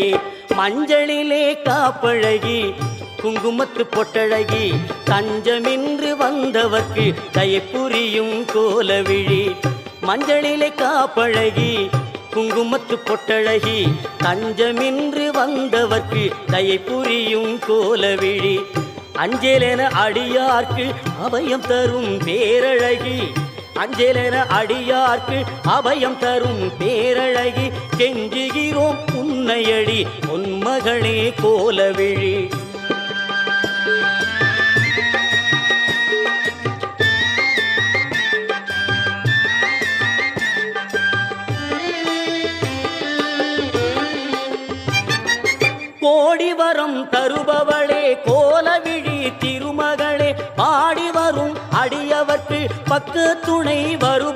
இல்லையே மஞ்சளிலே காப்பழகி குங்குமத்து பொட்டழகி தஞ்சமின்று வந்தவர்க்கு தயை கோலவிழி. மஞ்சளிலே காப்பழகி குங்குமத்து பொட்டழகி தஞ்சமின்று வந்தவர்க்கு தயை கோலவிழி. அஞ்சலென அடியார்க்கு அபயம் தரும் பேரழகி. அஞ்சலென அடியார்க்கு அபயம் தரும் பேரழகி. கெஞ்சுகிறோம் உன்னையடி பொன்மகளே கோலவிழி. கோடி வரம் தருபவளே கோலவிழி திருமகளே பாடி வரும் அடியவர்க்கு பக்கு துணை வரும்